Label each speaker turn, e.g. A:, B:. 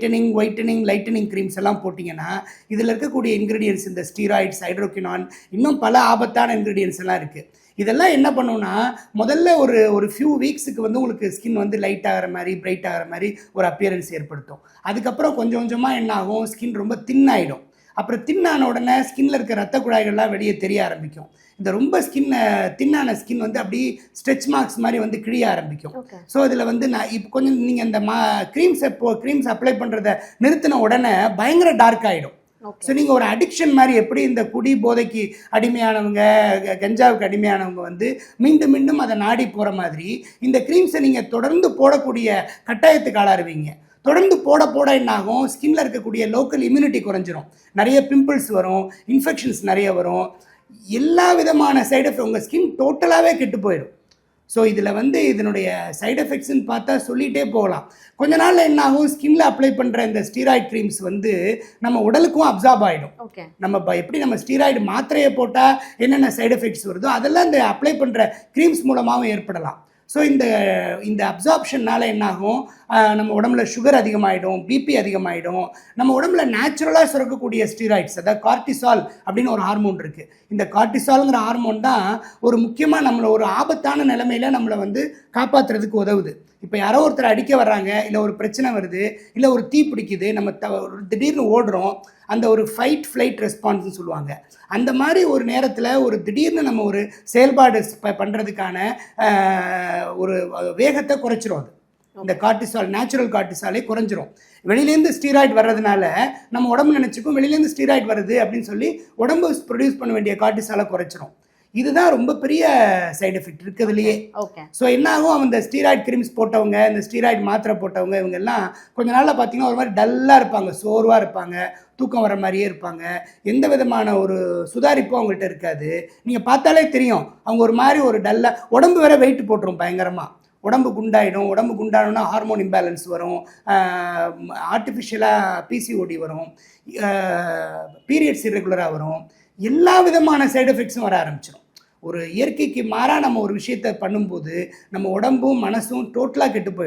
A: Whitening whitening lightening creams எல்லாம் போட்டிங்கன்னா இதில் இருக்கக்கூடிய இன்க்ரீடியன்ஸ் இந்த ஸ்டீராய்ட்ஸ் ஹைட்ரோக்கினான் இன்னும் பல ஆபத்தான இன்க்ரீடியன்ஸ் எல்லாம் இருக்குது இதெல்லாம் என்ன பண்ணுன்னா முதல்ல ஒரு ஒரு ஃபியூ வீக்ஸுக்கு வந்து உங்களுக்கு ஸ்கின் வந்து லைட் ஆகிற மாதிரி பிரைட் ஆகிற மாதிரி ஒரு அப்பியரன்ஸ் ஏற்படுத்தும். அதுக்கப்புறம் கொஞ்சம் கொஞ்சமாக என்ன ஆகும் ஸ்கின் ரொம்ப தின் ஆகிடும் அப்புறம் தின்னான உடனே ஸ்கின்ல இருக்க ரத்த குழாய்கள்லாம் வெளியே தெரிய ஆரம்பிக்கும். இந்த ரொம்ப ஸ்கின் தின்னான ஸ்கின் வந்து அப்படியே ஸ்ட்ரெச் மார்க்ஸ் மாதிரி வந்து கிழிய ஆரம்பிக்கும். ஸோ இதில் வந்து நான் இப்போ கொஞ்சம் நீங்கள் இந்த மா க்ரீம்ஸ் இப்போ க்ரீம்ஸ் அப்ளை பண்ணுறத நிறுத்தின உடனே பயங்கர டார்க் ஆகிடும் ஸோ நீங்கள் ஒரு அடிக்ஷன் மாதிரி எப்படி இந்த குடி போதைக்கு அடிமையானவங்க கஞ்சாவுக்கு அடிமையானவங்க வந்து மீண்டும் மீண்டும் அதை நாடி போகிற மாதிரி இந்த க்ரீம்ஸை நீங்கள் தொடர்ந்து போடக்கூடிய கட்டாயத்துக்கு ஆளாருவீங்க. தொடர்ந்து போட போட என்ன ஆகும் ஸ்கின்ல இருக்கக்கூடிய லோக்கல் இம்யூனிட்டி குறைஞ்சிரும். நிறைய பிம்பிள்ஸ் வரும் இன்ஃபெக்ஷன்ஸ் நிறைய வரும். எல்லா விதமான சைடு எஃபெக்ட் உங்கள் ஸ்கின் டோட்டலாகவே கெட்டு போயிடும் ஸோ இதில் வந்து இதனுடைய சைடு எஃபெக்ட்ஸ்னு பார்த்தா சொல்லிகிட்டே போகலாம். கொஞ்ச நாள்ல என்ன ஆகும் ஸ்கின்ல அப்ளை பண்ணுற இந்த ஸ்டீராய்ட் க்ரீம்ஸ் வந்து நம்ம உடலுக்கும் அப்சார்ப் ஆகிடும்
B: ஓகே
A: நம்ம எப்படி நம்ம ஸ்டீராய்டு மாத்திரையை போட்டால் என்னென்ன சைடு எஃபெக்ட்ஸ் வருதோ அதெல்லாம் இந்த அப்ளை பண்ணுற க்ரீம்ஸ் மூலமாகவும் ஏற்படலாம். ஸோ இந்த இந்த அப்சார்ப்ஷன்னால என்ன ஆகும் ஆஹ் நம்ம உடம்புல சுகர் அதிகமாகிடும் பிபி அதிகமாகிடும் நம்ம உடம்புல நேச்சுரலாக சுரக்கக்கூடிய ஸ்டீராய்ட்ஸ் அதாவது கார்டிசால் அப்படின்னு ஒரு ஹார்மோன் இருக்குது இந்த கார்டிசால்ங்கிற ஹார்மோன் தான் ஒரு முக்கியமாக நம்மளை ஒரு ஆபத்தான நிலைமையில் நம்மளை வந்து காப்பாற்றுறதுக்கு உதவுது. இப்போ யாரோ ஒருத்தர் அடிக்க வர்றாங்க இல்லை ஒரு பிரச்சனை வருது இல்லை ஒரு தீ பிடிக்குது நம்ம த ஒரு திடீர்னு ஓடுறோம் அந்த ஒரு ஃபைட் ஃப்ளைட் ரெஸ்பான்ஸ்னு சொல்லுவாங்க. அந்த மாதிரி ஒரு நேரத்தில் ஒரு திடீர்னு நம்ம ஒரு செயல்பாடு ப- பண்ணுறதுக்கான ஒரு வேகத்தை குறைச்சிரும் அது. இந்த கார்டிசால் நேச்சுரல் கார்டிசாலே குறைஞ்சிரும். வெளியிலேருந்து ஸ்டீராய்டு வர்றதுனால நம்ம உடம்பு நினச்சிக்கும் வெளியிலேருந்து ஸ்டீராய்டு வருது அப்படின்னு சொல்லி உடம்பு ப்ரொடியூஸ் பண்ண வேண்டிய கார்டிசாலை குறைச்சிரும். இதுதான் ரொம்ப பெரிய சைடு எஃபெக்ட் இருக்கிறதுலையே
B: ஓகே.
A: ஸோ என்ன ஆகும் அந்த ஸ்டீராய்டு கிரீம்ஸ் போட்டவங்க இந்த ஸ்டீராய்டு மாத்திரை போட்டவங்க இவங்க எல்லாம் கொஞ்ச நாளில் பார்த்தீங்கன்னா ஒரு மாதிரி டல்லாக இருப்பாங்க சோர்வாக இருப்பாங்க தூக்கம் வர மாதிரியே இருப்பாங்க. எந்த விதமான ஒரு சுதாரிப்பும் அவங்கள்ட்ட இருக்காது. நீங்கள் பார்த்தாலே தெரியும். அவங்க ஒரு மாதிரி ஒரு டல்லாக உடம்பு வேற வெயிட் போட்டுரும் பயங்கரமாக உடம்பு குண்டாயிடும் உடம்பு குண்டானோன்னா ஹார்மோன் இம்பேலன்ஸ் வரும். ஆர்டிஃபிஷியலாக பிசிஓடி வரும். பீரியட்ஸ் இரெகுலராக வரும். எல்லா விதமான சைடு எஃபெக்ட்ஸும் வர ஆரம்பிச்சிடும் ஒரு இயற்கைக்கு மாறாக நம்ம ஒரு விஷயத்தை பண்ணும்போது நம்ம உடம்பும் மனசும் டோட்டலாக கெட்டு போயிடும்.